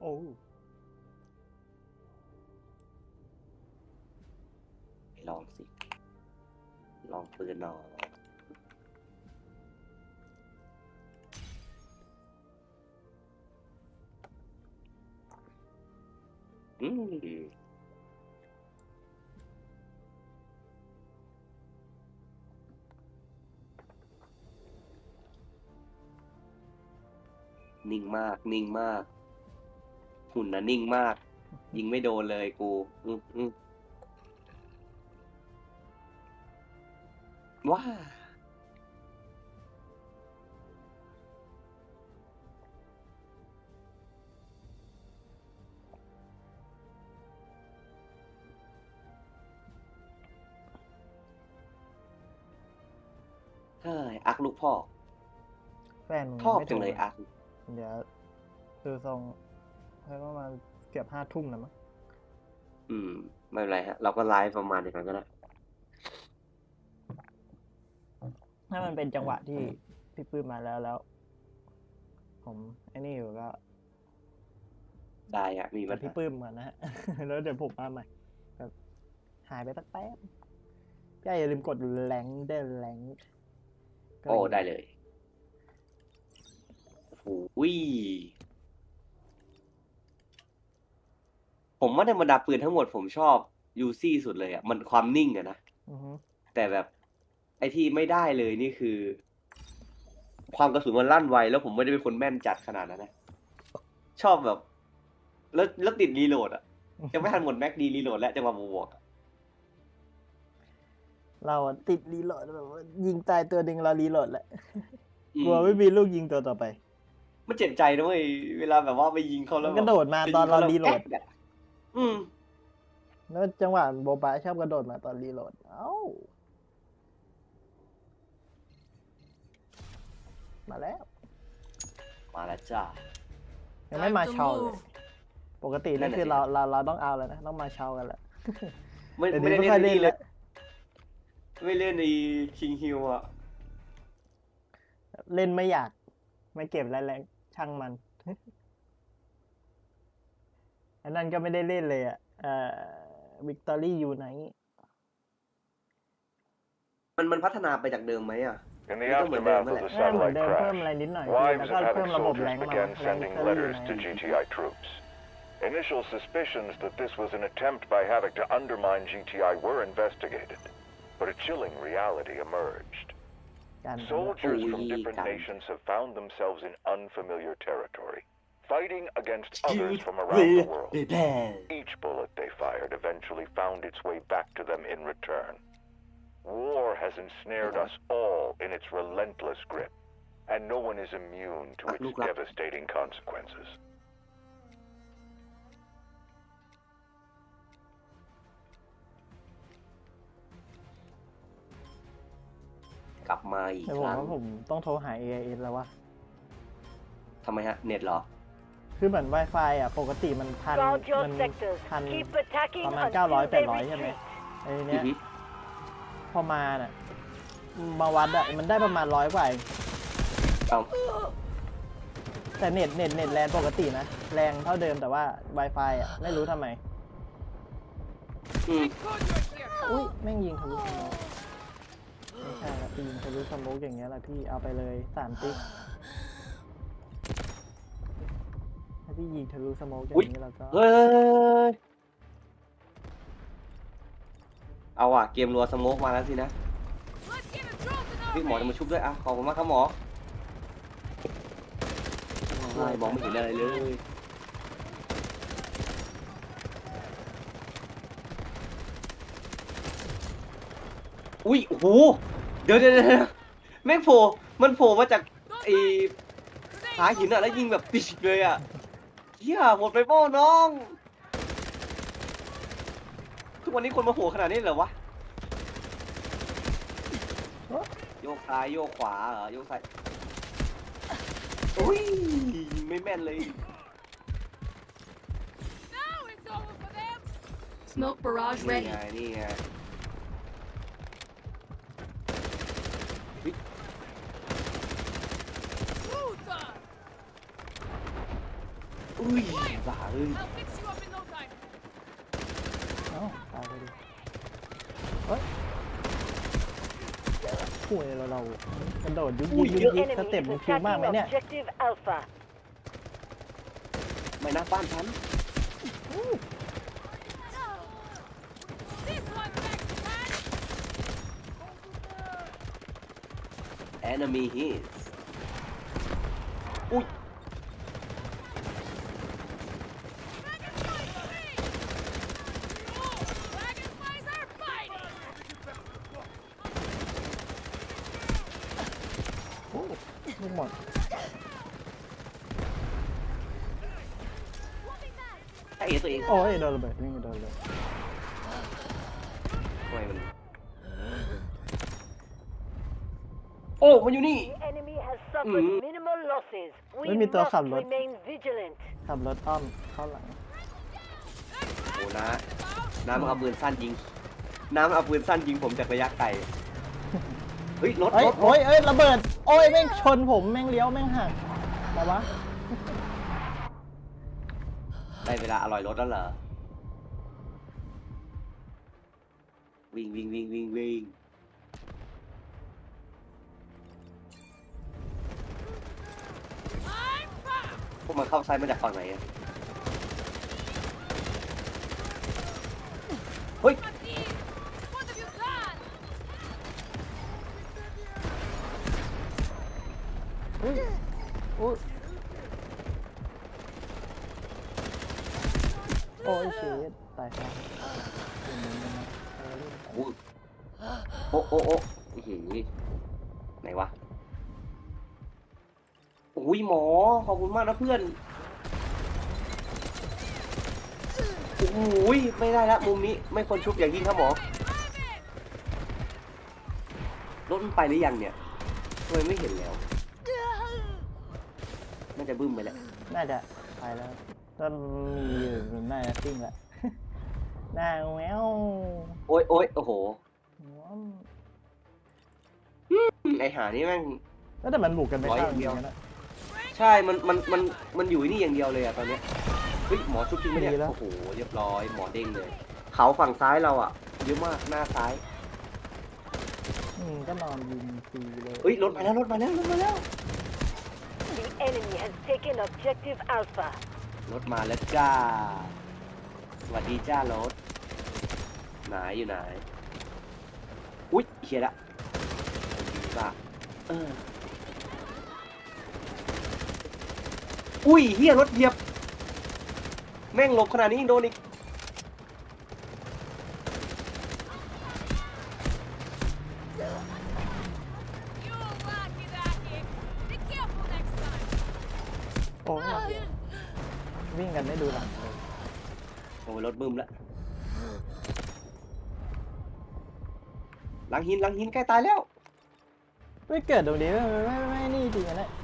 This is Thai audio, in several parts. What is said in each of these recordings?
โอ้ไปลองสิ ลองปืนหน่อยอืมนิ่งมาก นิ่งมาก หุ่นนะนิ่งมาก ยิงไม่โดนเลยกูอืมอืมว้าเฮ้ยอักลูกพ่อแฟนมึงชอบไม่จังโทรเลยมาอัก เดี๋ยวดูทรงให้ ประมาณเกือบห้าทุ่มนะมั้งอืม ไม่เป็นไรฮะ เราก็ไลฟ์ประมาณอย่างนั้นก็ได้ถ้ามันเป็นจังหวะที่พี่ปื้มมาแล้วแล้ว ผมไอ้นี่อยู่ก็ได้ฮะมีปักัญบพี่หาปื้มก่อนนะฮะ แล้วเดี๋ยวผมมาใหม่แบบหายไปสักแป๊บพี่อย่าลืมกดแรงเดนแรงโอ้ได้เลยโอ้โหวิ ผมว่าในบรรดาปืนทั้งหมดผมชอบยูซี่สุดเลยอะ มันความนิ่งอะนะอือฮึแต่แบบไอ้ที่ไม่ได้เลยนี่คือ ความกระสุนมันลั่นไว แล้วผมไม่ได้เป็นคนแม่นจัดขนาดนั้นนะชอบแบบ แล้วแล้วติดรีโหลดอะยังไม่ทันหมดแม็กดีรีโหลดแล้วจังหวะบวกๆอะเราอะติดรีโหลดแบบว่ายิงตายตัวหนึ่งเรารีโหลดแหละอืกลัวไม่มีลูกยิงตัวต่อไป มันเจ็บใจนะเว้ยเวลาแบบว่าไปยิงเขามัแล้วนแบบกระโดดมาตอนเรารีโหลดแก๊ก อะอืม แล้วจังหวะโบบาชอบกระโดดมาตอนรีโหลด เอ้า มาแล้ว มาแล้วจ้ายังไม่มาเชาเลย ปกตินั่นี่นน่ะคือสิเราเราเราต้องเอาแล้วนะ ต้องมาเชากันแหละ ไม่แต่ไม่นี่ได้ไม่เล่ค่อนยเล่นนี่เลแล้ยวไม่เล่นในคิงฮิวอะ เล่นไม่อยาก ไม่เก็บแรงๆช่างมัน อันนั้นก็ไม่ได้เล่นเลยอะเอ่อวิกตอรี่ยูไนมันมันพัฒนาไปจากเดิมไหมอะ In the Ito, aftermath madami. of the เหมือน satellite เดิมเพิ่ม crash, อะไรนิดหน่อย wives แล้วก็ of เพิ่ม having ระบบแร soldiers งมา began แรง sending วิกตอรี่ยู letters ไน to GTI troops. Initial suspicions that this was an attempt by Havoc to undermine GTI were investigated, but a chilling reality emerged. กัน Soldiers from Ui, different gan. nations have found themselves in unfamiliar territory, fighting against others Shoot from around the world. แบ Each bullet they fired eventually found its way back to them in return. War has ensnared us all in its relentless grip, and no one is immune to its Look up. devastating consequences. กลับมาอีก แต่ ค ผม รั้ง ว่าผมต้องโทรหา AIS แล้ววะ ทำไมฮะ เน็ตเหรอ คือเหมือน Wi-Fi อะ ปกติมันพัน Guard your มัน sectors. พัน Keep attacking ประมาณ until 900 they 800 ใช่ไหม retreat. ไอ้อืเนี้อยฮึ พอมาน่ะมาวัดอะ มันได้ประมาณร้อยกว่าเองเอาแต่เน็ตเน็ตเน็ตแรงปกตินะ แรงเท่าเดิมแต่ว่า Wi-Fi อะ ไม่รู้ทำไม อืมอุ้ย แม่งยิงทะลุสโมกไม่ใช่ละไปยิงทะลุสโมกอย่างเงี้ยแหละพี่เอาไปเลยสามติ๊ก พี่ยิงทะลุสโมกอย่างนี้แล้วก็เฮ้ย เอาอะ เกมรัวสโมกมาแล้วสินะพี่หมอจะมาชุบด้วยอะ ขอบคุณมากครับหมอโอ้ยมองไม่เห็นอะไรเลยอุ้ยโอ้โห เดี๋ยวเดี๋ยวเดี๋ยวแม่งโผล่ มันโผล่มาจากไอ้หาหินอะแล้วยิงแบบปิดเลยอะ เฮียหมดไปโป้น้อง ทุกวันนี้คนมาโผล่ขนาดนี้เหรอวะ โยกซ้ายโยกขวาเหรอโยกซ้ายอุ้ยยิงไม่แม่นเลย Smoke barrage นี่ ready. ไงนี่ไง อุ้อุ้ยบ้าเอ้ย I'll fix you up in no time. เอ้าตายไปดิเฮ้ยป่วยเราเรากระโดดยุกยิกยุก The ยิก enemy สเต็ป is มันคิวมากไหม attacking เนี่ย objective Alpha. ไม่นะบ้านฉัน This one back to patch. enemy hits อุ้ย Dragonflies are fighting. โอ้ลูกหมด ถ้าเอตัวเอง โอ้ยโดนระเบิดนี่โดนเลยทำไมมันโอ้ มันอยู่นี่ The enemy has suffered Mm. minimal losses. We Let me talk must about- remain vigilant. ขับรถอ้อมเข้าหลังโอ้นะน้ำเอาปืนสั้นยิง น้ำเอาปืนสั้นยิงผมจากระยะไกลเฮ้ยรถเอ้ยรถรโอ้ถยเอ้ยระเบิดโอ้ยแม่งชนผมแม่งเลี้ยวแม่งหักแต่วะ ได้เวลาอร่อยรถแล้วเหรอ วิ่งวิ่งวิ่งวิ่งวิ่งพวกมันเข้าซ้ายมาจากฝั่งไหนอะเฮ้ย What is? What have you done? อุ้ยอุ้ยโอ้ยเชดตายครับ โอ้โอ้โอ้โอ้อื้อหือไหนวะโอ้ยหมอ ขอบคุณมากนะเพื่อนโอ้ยไม่ได้ละมุมนี้ไม่ควรชุบอย่างยิ่งครับหมอรถมันไปหรือยังเนี่ยทำไมไม่เห็นแล้วน่าจะบึ้มไปแล้วน่าจะไปแล้วถ้ามีอยู่มันน่าจะซิ่งละหน้าแววโอ้ยโอ้ยโอ้โหหัวไอหานี่แม่งแล้วแต่มันบุกกันไปร้อยข้างอย่างเดียวกันนะ ใช่ มัน มัน มัน มันอยู่นี่อย่างเดียวเลยอะตอนเนี้ยเฮ้ยหมอชุบจริงไหมเนี่ยดีแล้ว โอ้โห เรียบร้อย หมอเด้งเลย เขาฝั่งซ้ายเราอะเยอะมาก หน้าซ้าย อืมก็นอนยิงฟรีเลยเฮ้ย รถมาแล้ว รถมาแล้ว รถมาแล้ว The enemy has taken objective Alpha. รถมาแล้วจ้า สวัสดีจ้ารถ ไหนอยู่ไหน อุ๊ยเคลียร์ละดีป่ะเออ อุ้ยเฮียรถเหยียบ แม่งหลบขนาดนี้ยังโดนอีก You lucky ducky. Be careful next time. โอ้ยวิ่งกันไม่ดูหลังเลยโอ้ยรถบึ้มแล้วหลังหินหลังหินใกล้ตายแล้ว ไม่เกิดตรงนี้ไม่ไม่ไม่ไม่นี่จริงๆนะอุ๊ย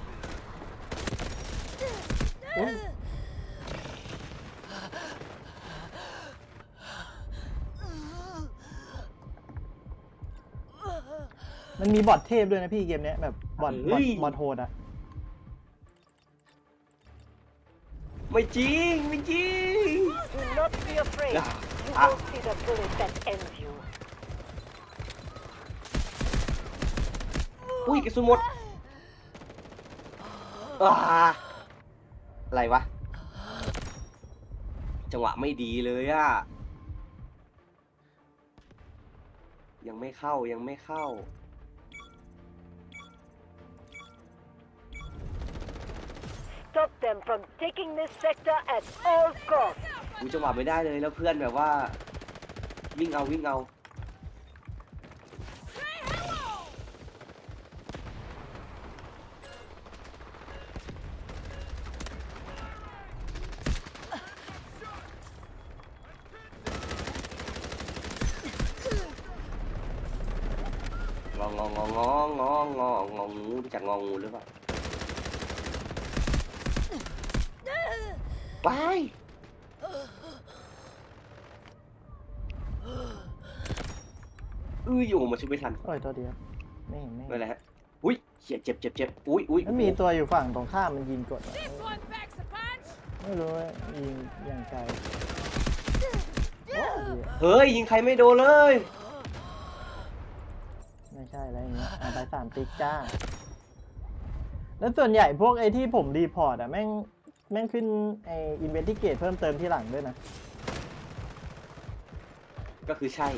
มันมีบอทเทพด้วยนะพี่เกมเนี้ยแบบบอทบเฮ้อทยบอทโหดอะไม่จริงไม่จริง Do not be afraid. Ah. You Ah. will see the bullet that ends you. อุ้ยกระสุนหมดอ่า อะไรวะ จังหวะไม่ดีเลยอะยังไม่เข้ายังไม่เข้า Stop them from taking this sector at all costs. กูจังหวะไม่ได้เลยแล้วเพื่อนแบบว่า วิ่งเอาวิ่งเอา Say hello. งองงองงองงองงอง งองูรู้จักงองูหรือเปล่าไปอื้ออยู่มาช่วยไม่ทันโอ้ยตัวเดียวไม่เห็นไม่ไม่เห็นเป็นไรฮะอุ้ยเจ็บเจ็บเจ็บเจ็บอุ้ยอุ้ยมันมีตัวอยู่ฝั่งตรงข้ามมันยิงกดอะ This one backs a punch. ไม่รู้ว่ายิงอย่างไกลโอ้ยเฮ้ยยิงใครไม่โดนเลย ไม่ใช่อะไรอย่างเงี้ยเอาไปสามติ๊กจ้า แล้วส่วนใหญ่พวกไอ้ที่ผมรีพอร์ตอะแม่งแม่งขึ้นไอ้อินเวสติเกตเพิ่มเติมที่หลังด้วยนะ ก็คือใช่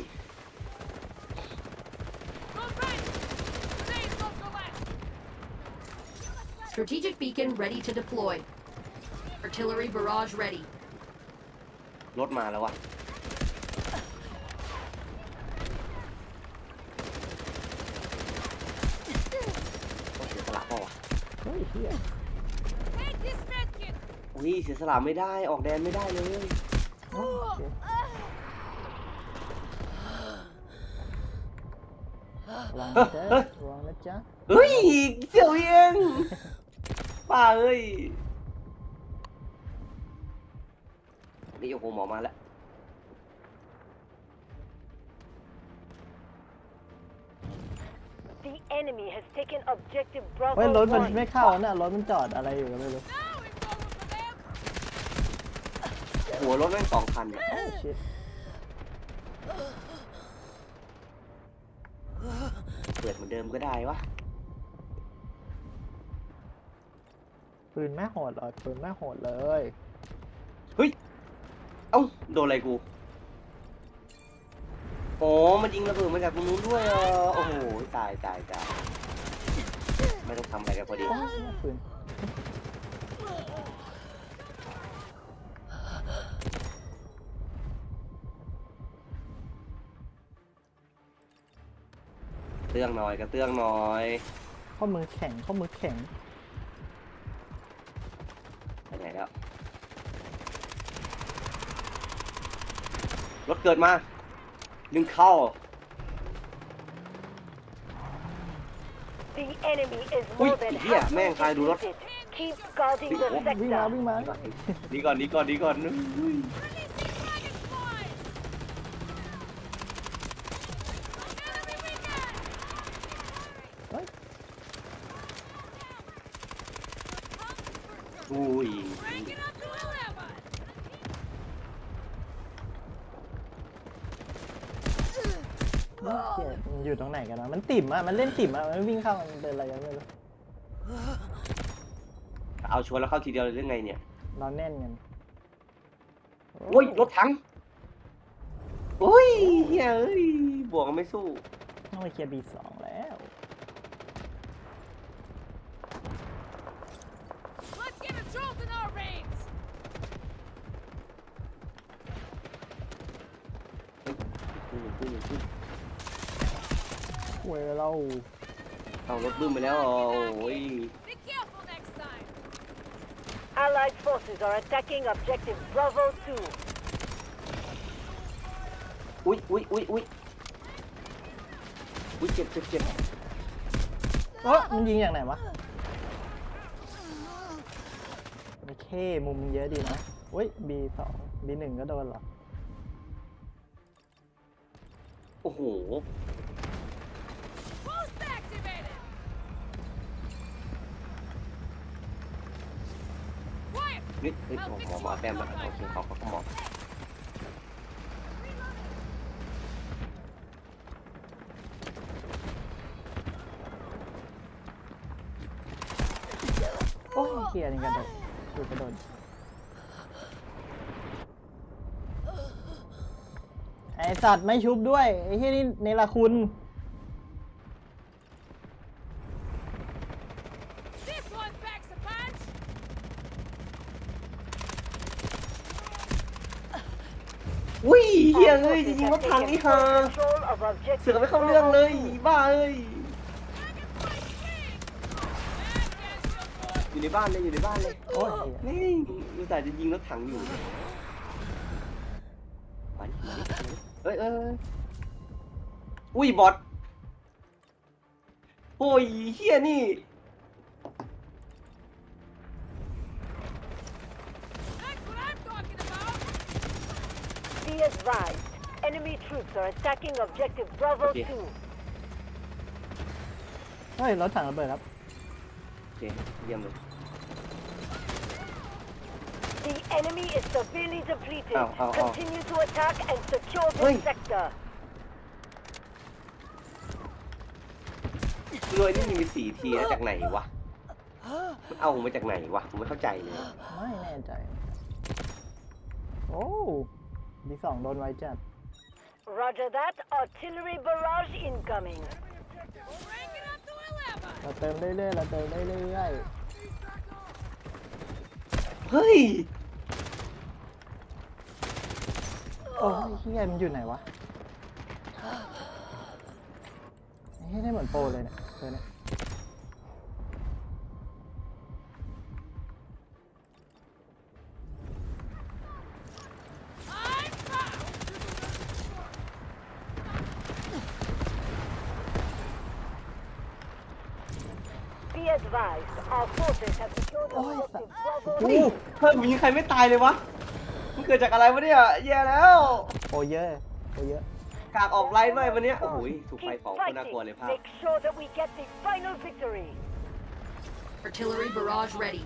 Go right! Grenades off the left! Strategic beacon ready to deploy. Artillery barrage ready. รถมาแล้ววะโอ้เสียสละเปล่าวะ เฮ้ยเฮีย Take this medkit! อุ้ยเสียสละไม่ได้ออกแดนไม่ได้เลยโอเคระวังนะจ๊ะระวังนะจ๊ะเฮ้ยเสี่ยวเองป้าเอ้ยนี่โอ้โหหมอมาแล้ว The enemy has taken objective เฮ้ย Bravo รถมัน 1. ไม่เข้าน่ะรถมันจอดอะไรอยู่ก็ไม่รู้ หัวรถแม่งสองคันอะโอ้ชิตเปิดเหมือนเดิมก็ได้วะปืนแม่โหดเลยปืนแม่โหดเลย เฮ้ย เอ้า โดนอะไรกูอ๋อมันยิงระเบิดมาจากตรงนู้นด้วยเหรอโอ้โห ตายตายตายไม่ต้องทำอะไรกันพอดีโอ้ยแม่ปืน ตื้องหน่อยกระเตื้องหน่อยข้อมือแข็งข้อมือแข็งไปไหนแล้วรถเกิดมาดึงเข้า The enemy is Ui, more than ỉa, halfway mẹ khai đu lót. defeated. Keep guarding the วิ่งมา sector. วิ่งมา ดีก่อนดีก่อนดีก่อนอุ้ย Releasing dragonflies! Enemy weekend! เฮ้ย อุ้ ย Crank it up to 11! เฮ้ยเหี้ยมันอยู่ตรงไหนกันนะมันติ่มอะ มันเล่นติ่มอะ มันวิ่งเข้ามันเป็นอะไรกันไม่รู้เอาชวนแล้วเข้าทีเดียวเลยหรือไงเนี่ยนอนแน่นกันโอ้ยรถถังโอ้ยเฮ้ยเอ้ยบวกกันไม่สู้ ต้องไปเคลียร์บีสองแล้ว Let's get a jolt in our reins! ขึ้นขึ้นขึ้นเว้ยเราเอารถบึ้มไปแล้วอ๋อโอ้ย Be careful next time! Allied forces are attacking objective Bravo 2. อุ้ยอุ้ยอุ้ยอุ้ยอุ้ยเจ็บเจ็บเจ็บเออมันยิงอย่างไหนวะโอเคมุมเยอะดีนะอุ้ยบีสองบีหนึ่งก็โดนเหรอ อ้โห Boost activated! Quiet! นี่เฮ้ยหมอหมอมาแต้มแล้วโอเคเขาเขาหมอ โอ้ยเคลียร์นี่กรโดดดูกระโดด ไอสัตว์ไม่ชุบด้วย ไอ้ที่นี่เนรคุณ This one packs a punch! อุ้ยเฮีย Allied เอ้ยจะ forces ยิงร have ถถัง taken นี่ full ฮะ control of เสือก objective ไม่เข้าเรื่อง Bravo เลย 2. บ้าเอ้ย Dragonfly king! That gets your foot! อยู่ในบ้านเลยอยู่ในบ้านเลยโอ้ยนี่อุตส่าห์จะยิงรถถังอยู่มาดิมาดิมาดิ เอ้ยเอ้ยเอ้ยอุ้ยบอทโอ้ยเฮียนี่ That's what I'm talking about! Be advised. Enemy troops are attacking objective Bravo Okay. 2. เฮ้ยรถถังระเบิดครับโอเคเยี่ยมเลย The enemy is severely depleted. Ow, ow, ow. Continue to attack and secure Oi. this sector. รวยนี่มีสีทีมาจากไหนวะมันเอามาจากไหนวะผมไม่เข้าใจเลยไม่แน่ใจ โอ้ดีสองโดนไว้จัด Roger that. Artillery barrage incoming. Crank it up to 11. เราเติมเรื่อยๆเราเติมเรื่อยเฮ้ย ๆ โอ้ยเฮียมันอยู่ไหนวะเฮ้ยได้เหมือนโปรเลยเนี่ยเธอเนี่ย I'm found. Be advised, our forces have secured Oi, objective Bravo เฮ้ยเพิ่มยิงใครไม่ตายเลยวะมัน เกิดจากอะไรวะเนี่ยแย่แล้วโปรเยอะโปรเยอะกากออกไลน์ด้วยวันเนี้ยโอ้โหถูกไฟ Keep เผาโคนน่ากลัวเลย fighting. ภาพ Make sure that we get the final victory. Artillery barrage ready.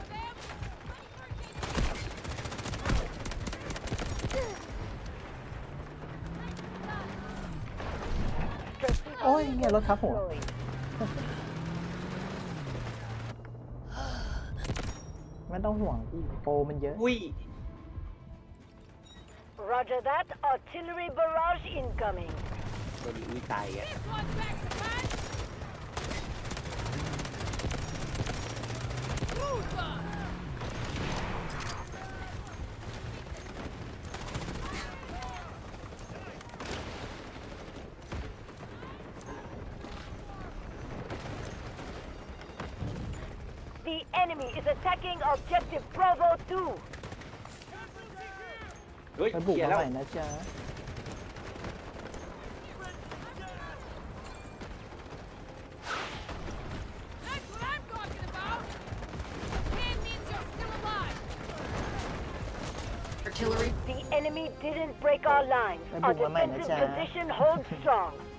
Strategic โอ้ยเฮียรถทับหัว deployed. ไม่ต้องห่วงโปรมันเยอะ อุ้ย Roger that. Artillery barrage incoming. โดนอุ้ยตายอะ This one's back to back. Super. The enemy is attacking objective Bravo 2. เฮ้ย ไปบุก เขีย มา แล้ว ใหม่นะจ๊ะ That's what I'm talking about. That means you're still alive. Artillery The enemy didn't break our lines. Ay, Our bumamay na defensive siya. position holds strong.